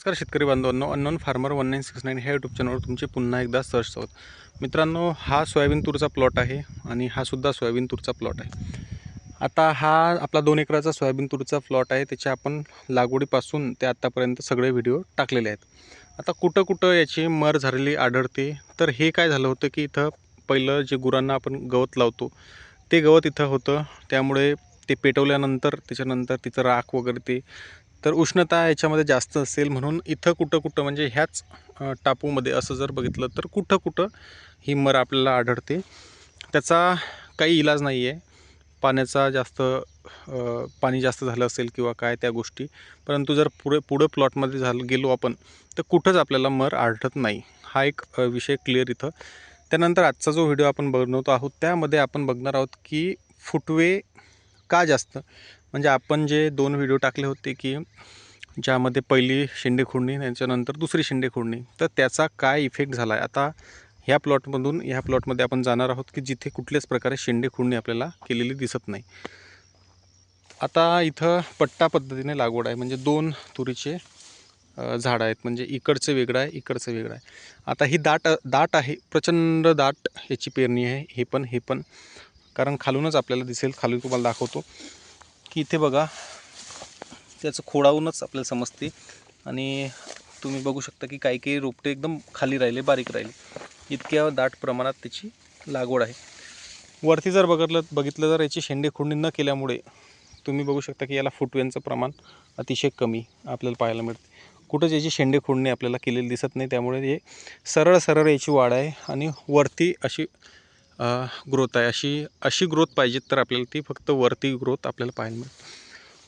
नमस्कार शेतकरी बांधवांनो unknown farmer one nine six nine ह्या यूट्यूब चॅनलवर तुमचे पुन्हा एकदा सर्च स्वागत. मित्रांनो हा सोयाबीन तूरचा प्लॉट आहे आणि हा सुद्धा सोयाबीन तूरचा प्लॉट आहे. आता हा आपला दोन एकराचा सोयाबीन तूरचा प्लॉट आहे त्याच्या आपण लागवडीपासून ते आत्तापर्यंत सगळे व्हिडिओ टाकलेले आहेत. आता कुठं कुठं याची मर झालेली आढळते तर हे काय झालं होतं की इथं पहिलं जे गुरांना आपण गवत लावतो ते गवत इथं होतं. त्यामुळे ते पेटवल्यानंतर त्याच्यानंतर तिचं राख वगैरे ते तर उष्णता याच्यामध्ये जास्त असेल म्हणून इथं कुठं कुठं म्हणजे ह्याच टापूमध्ये असं जर बघितलं तर कुठं कुठं ही मर आपल्याला आढळते. त्याचा काही इलाज नाही आहे. पाण्याचा जास्त पाणी जास्त झालं असेल किंवा काय त्या गोष्टी. परंतु जर पुढे पुढं प्लॉटमध्ये झालं गेलो आपण तर कुठंच आपल्याला मर आढळत नाही. हा एक विषय क्लिअर इथं. त्यानंतर आजचा जो व्हिडिओ आपण बनवतो आहोत त्यामध्ये आपण बघणार आहोत की फुटवे का जास्त? म्हणजे आपण जे दोन व्हिडिओ टाकले होते की ज्यामध्ये पहिली शेंडे खुडणी त्याच्यानंतर दुसरी शेंडे खुडणी तर त्याचा काय इफेक्ट झाला आहे आता ह्या प्लॉटमधून ह्या प्लॉटमध्ये आपण जाणार आहोत की जिथे कुठल्याच प्रकारे शेंडे खुडणी आपल्याला केलेली दिसत नाही. आता इथं पट्टा पद्धतीने लागवड आहे. म्हणजे दोन तुरीचे झाडं आहेत. म्हणजे इकडचं वेगळं आहे इकडचं वेगळं आहे. आता ही दाट दाट आहे. प्रचंड दाट याची पेरणी आहे. हे पण हे पण. कारण खालूनच आपल्याला दिसेल. खालून तुम्हाला दाखवतो. की इथे बघा त्याचं खोडावूनच आपल्याला समजते. आणि तुम्ही बघू शकता की काही काही रोपटे एकदम खाली राहिले बारीक राहिले. इतक्या दाट प्रमाणात त्याची लागवड आहे. वरती जर बघितलं बघितलं तर याची शेंडे खुंडी न केल्यामुळे तुम्ही बघू शकता की याला फुटव्यांचं प्रमाण अतिशय कमी आपल्याला पाहायला मिळते. कुठंच याची शेंडे खुंडणी आपल्याला केलेली दिसत नाही त्यामुळे हे सरळ सरळ याची वाढ आहे. आणि वरती अशी ग्रोथ आहे. अशी अशी ग्रोथ पाहिजे तर आपल्याला ती फक्त वरती ग्रोथ आपल्याला पाहायला मिळते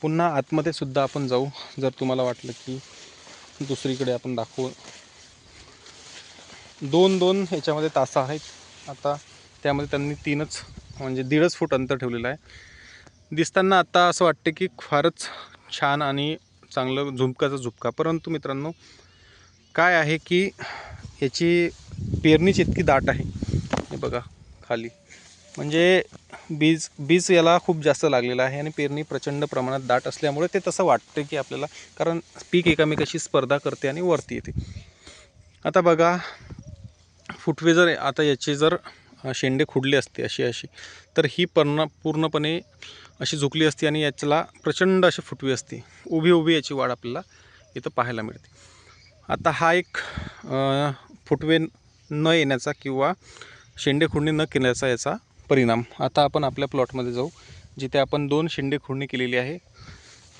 पुन्हा आतमध्ये सुद्धा आपण जाऊ. जर तुम्हाला वाटलं की दुसरीकडे आपण दाखवू. दोन दोन ह्याच्यामध्ये तासा आहेत. आता त्यामध्ये त्यांनी तीनच म्हणजे दीडच फूट अंतर ठेवलेलं आहे. दिसताना आता असं वाटते की फारच छान आणि चांगलं झुमकाचा झुपका. परंतु मित्रांनो काय आहे की याची पेरणीच इतकी दाट आहे. हे बघा. खाली. म्हणजे बीज बीज याला खूप जास्त लागलेलं आहे आणि पेरणी प्रचंड प्रमाणात दाट असल्यामुळे ते तसं वाटतं की आपल्याला कारण पीक एकामेकाशी स्पर्धा करते आणि वरती येते. आता बघा फुटवे जर आता याचे जर शेंडे खुडले असते अशी अशी तर ही पर्ण पूर्णपणे अशी झुकली असती आणि याच्याला प्रचंड अशी फुटवी असते. उभी उभी याची वाढ आपल्याला इथं पाहायला मिळते. आता हा एक फुटवे न येण्याचा किंवा शेंडे खुडणी न केल्याचा याचा परिणाम. आता आपण आपल्या प्लॉटमध्ये जाऊ. जिथे आपण दोन शेंडे खुडणी केलेली आहे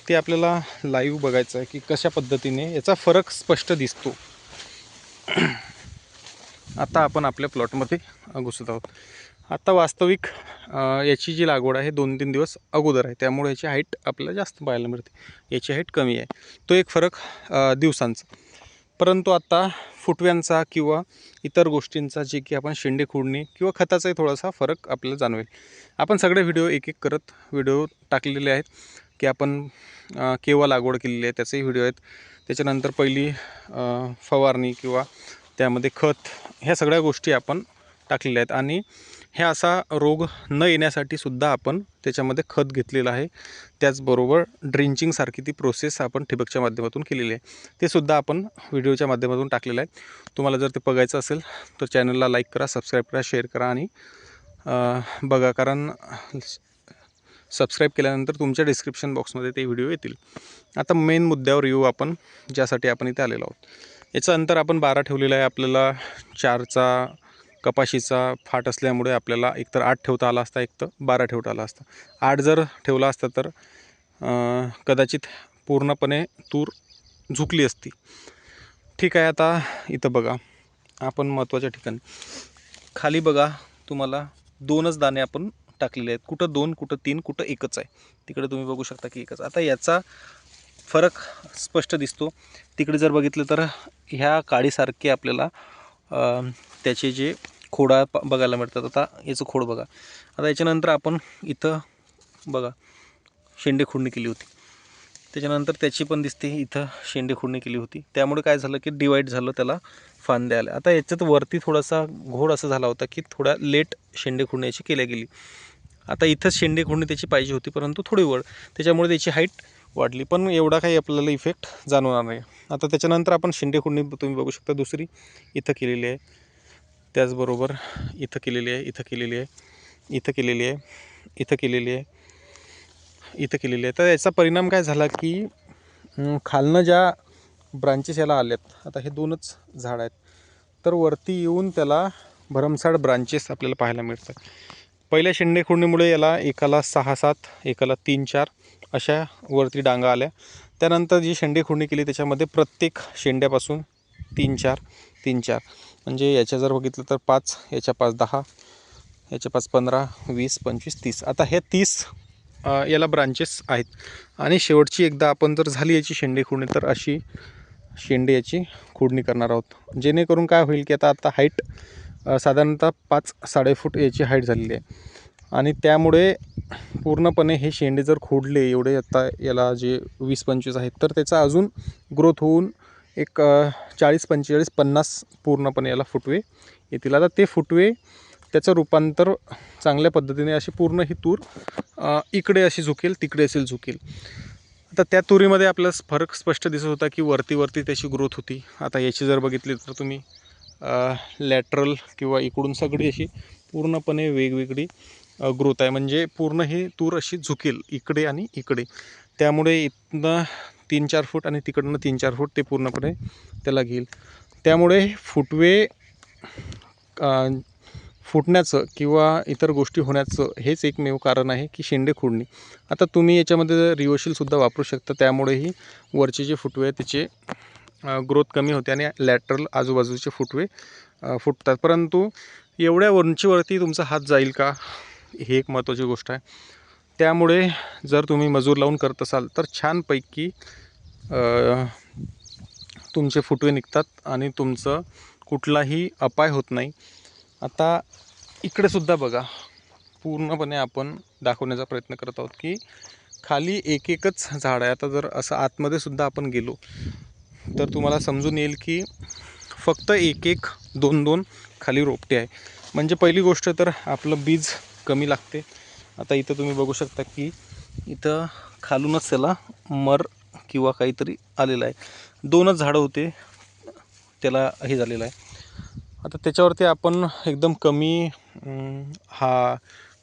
ते आपल्याला लाईव्ह बघायचं आहे की कशा पद्धतीने याचा फरक स्पष्ट दिसतो. आता आपण आपल्या प्लॉटमध्ये घुसत आहोत. आता वास्तविक याची जी लागवड आहे दोन तीन दिवस अगोदर आहे. त्यामुळे याची हाईट आपल्याला जास्त पाहायला मिळते. याची हाईट कमी आहे. तो एक फरक दिवसांचा. परंतु आता फुटव्यांचा किंवा इतर गोष्टींचा जे की आपण शेंडे खोडणे किंवा खताचाही थोडासा फरक आपल्याला जाणवेल. आपण सगळे व्हिडिओ एक एक करत व्हिडिओ टाकलेले आहेत की आपण केव्हा लागवड केलेली आहे त्याचेही व्हिडिओ आहेत. त्याच्यानंतर पहिली फवारणी किंवा त्यामध्ये खत ह्या सगळ्या गोष्टी आपण टाकलेल्या आहेत. आणि ह्या असा रोग न येण्यासाठी सुद्धा आपण त्याच्यामध्ये खत घेतलेलं आहे. त्याचबरोबर ड्रिंचिंगसारखी ती प्रोसेस आपण ठिबकच्या माध्यमातून केलेली आहे. ते सुद्धा आपण व्हिडिओच्या माध्यमातून टाकलेलं आहे. तुम्हाला जर ते बघायचं असेल तर चॅनलला लाईक करा सबस्क्राईब करा शेअर करा आणि बघा कारण सबस्क्राईब केल्यानंतर तुमच्या डिस्क्रिप्शन बॉक्समध्ये ते व्हिडिओ येतील. आता मेन मुद्द्यावर येऊ आपण ज्यासाठी आपण इथे आलेलो आहोत. याचं अंतर आपण बारा ठेवलेलं आहे. आपल्याला चारचा कपाशीचा फाट असल्यामुळे आपल्याला एकतर आठ ठेवता आला असता एक तर बारा ठेवता आला असता. आठ जर ठेवला असता तर कदाचित पूर्णपणे तूर झुकली असती. ठीक आहे आता इथं बघा. आपण महत्त्वाच्या ठिकाणी. खाली बघा तुम्हाला दोनच दाणे आपण टाकलेले आहेत. कुठं दोन कुठं तीन कुठं एकच आहे. तिकडे तुम्ही बघू शकता की एकच. आता याचा फरक स्पष्ट दिसतो. तिकडे जर बघितलं तर ह्या काळीसारखे आपल्याला त्याचे जे खोडा प- बघायला मिळतात. आता याचं खोड बघा. आता याच्यानंतर आपण इथं बघा शेंडे खुडणी केली होती. त्याच्यानंतर त्याची पण दिसते इथं शेंडे खुडणी केली होती. त्यामुळे काय झालं की डिवाईड झालं त्याला फांद्या आल्या. आता याच्यात वरती थोडासा घोड असा झाला होता की थोड्या लेट शेंडे खुडणी केल्या गेली. आता इथंच शेंडे खुडणी त्याची पाहिजे होती परंतु थोडी वर त्याच्यामुळे त्याची हाईट वाढली. पण एवढा काही आपल्याला इफेक्ट जाणवणार नाही. आता त्याच्यानंतर आपण शेंडे खुडणी तुम्ही बघू शकता. दुसरी इथं केलेली आहे. त्याचबरोबर इथं केलेली आहे इथं केलेली आहे इथं केलेली आहे इथं केलेली आहे इथं केलेली आहे. तर याचा परिणाम काय झाला की खालनं ज्या ब्रांचेस याला आल्यात आता हे दोनच झाड आहेत तर वरती येऊन त्याला भरमसाठ ब्रांचेस आपल्याला पाहायला मिळतात. पहिल्या शेंडे खुडणीमुळे याला एकाला सहा सात एकाला तीन चार अशा वरती डांगा आल्या. त्यानंतर जी शेंडे खुडणी केली त्याच्यामध्ये प्रत्येक शेंड्यापासून तीन चार तीन चार. म्हणजे याच्या जर बघितलं तर पाच याच्या पाच दहा याच्या पाच पंधरा वीस पंचवीस तीस. आता हे तीस याला ब्रांचेस आहेत. आणि शेवटची एकदा आपण जर झाली याची शेंडे खुडणी तर अशी शेंडे याची खुडणी करणार आहोत. जेणेकरून काय होईल की आता आता हाईट साधारणतः पाच साडेफूट याची हाईट झालेली आहे. आणि त्यामुळे पूर्णपणे हे शेंडे जर खोडले एवढे आता याला जे वीस पंचवीस आहेत तर त्याचा अजून ग्रोथ होऊन एक चाळीस पंचेचाळीस पन्नास पूर्णपणे याला फुटवे येतील. आता ते फुटवे त्याचं रूपांतर चांगल्या पद्धतीने अशी पूर्ण ही तूर इकडे अशी झुकेल तिकडे असेल झुकेल. आता त्या तुरीमध्ये आपला फरक स्पष्ट दिसत होता की वरती वरती त्याची ग्रोथ होती. आता याची जर बघितली तर तुम्ही लॅटरल किंवा इकडून सगळी अशी पूर्णपणे वेगवेगळी ग्रोथ आहे. म्हणजे पूर्ण ही तूर अशी झुकेल इकडे आणि इकडे. त्यामुळे इथनं तीन चार फूट आणि तिकडनं तीन चार फूट ते पूर्णपणे त्याला घेईल. त्यामुळे फुटवे फुटण्याचं किंवा इतर गोष्टी होण्याचं हेच एकमेव कारण आहे की शेंडे खुडणी. आता तुम्ही याच्यामध्ये रिओशीलसुद्धा वापरू शकता. त्यामुळेही वरचे जे फुटवे आहेत त्याचे ग्रोथ कमी होते आणि लॅटरल आजूबाजूचे फुटवे फुटतात. परंतु एवढ्या उंचीवरती तुमचा हात जाईल का? ही एक महत्त्वाची गोष्ट आहे. त्यामुळे जर तुम्ही मजूर लावून करत असाल तर छानपैकी तुमचे फुटवे निघतात आणि तुमचं कुठलाही अपाय होत नाही. आता इकडेसुद्धा बघा पूर्णपणे आपण दाखवण्याचा प्रयत्न करत आहोत की खाली एक एकच झाड आहे. आता जर असं आतमध्ये सुद्धा आपण गेलो तर तुम्हाला समजून येईल की फक्त एक एक दोन दोन खाली रोपटे आहे. म्हणजे पहिली गोष्ट तर आपलं बीज कमी लागते. आता इथं तुम्ही बघू शकता की इथं खालूनच त्याला मर किंवा काहीतरी आलेलं आहे. दोनच झाडं होते त्याला हे झालेलं आहे. आता त्याच्यावरती आपण एकदम कमी हा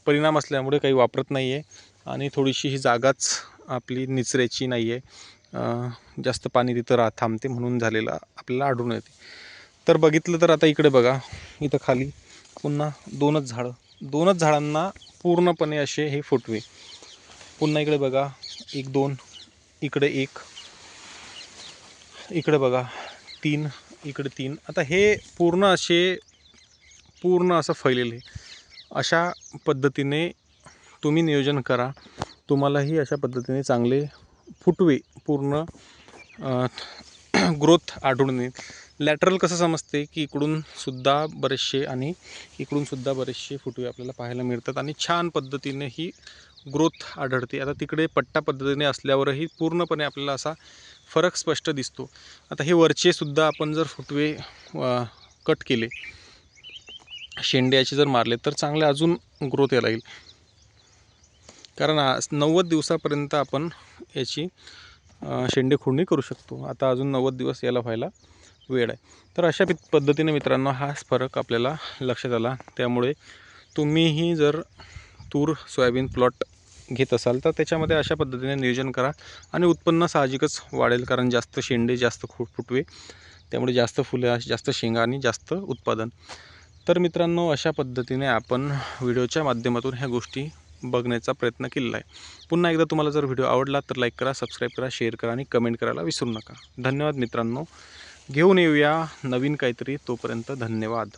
परिणाम असल्यामुळे काही वापरत नाही आहे आणि थोडीशी ही जागाच आपली निचऱ्याची नाही आहे जास्त पाणी तिथं रा थांबते म्हणून झालेला आपल्याला आढळून येते. तर बघितलं तर आता इकडे बघा इथं खाली पुन्हा दोनच झाडं. दोनच झाडांना पूर्णपणे असे हे फुटवे. पुन्हा इकडे बघा. एक दोन इकडे एक इकडे बघा. तीन इकडे तीन. आता हे पूर्ण असे पूर्ण असं फैलेले. अशा पद्धतीने तुम्ही नियोजन करा. तुम्हालाही अशा पद्धतीने चांगले फुटवे पूर्ण ग्रोथ आढळून येईल. लॅटरल कसं समजते? की इकडून सुद्धा बरेचसे आणि इकडून सुद्धा बरेचसे फुटवे आपल्याला पाहायला मिळतात आणि छान पद्धतीने ही ग्रोथ आढळते. आता तिकडे पट्टा पद्धतीने असल्यावरही पूर्णपणे आपल्याला असा फरक स्पष्ट दिसतो. आता हे वरचे सुद्धा आपण जर फुटवे कट केले शेंड्याचे जर मारले तर चांगले अजून ग्रोथ यायला येईल कारण आज नव्वद दिवसापर्यंत आपण याची शेंडे खुडणी करू शकतो. आता अजून नव्वद दिवस याला व्हायला वेळ आहे. तर अशा पित- पद्धतीने मित्रांनो हाच फरक आपल्याला लक्षात आला. त्यामुळे तुम्हीही जर तूर सोयाबीन प्लॉट घेत असाल तर त्याच्यामध्ये अशा पद्धतीने नियोजन करा. आणि उत्पन्न साहजिकच वाढेल कारण जास्त शेंडे जास्त खु फुटवे. त्यामुळे जास्त फुले जास्त शेंगा आणि जास्त उत्पादन. तर मित्रांनो अशा पद्धतीने आपण व्हिडिओच्या माध्यमातून ह्या गोष्टी बघण्याचा प्रयत्न केलेला आहे. पुन्हा एकदा तुम्हाला जर व्हिडिओ आवडला तर लाईक करा सबस्क्राईब करा शेअर करा आणि कमेंट करायला विसरू नका. धन्यवाद मित्रांनो. घेऊन येऊया नवीन काहीतरी तोपर्यंत धन्यवाद.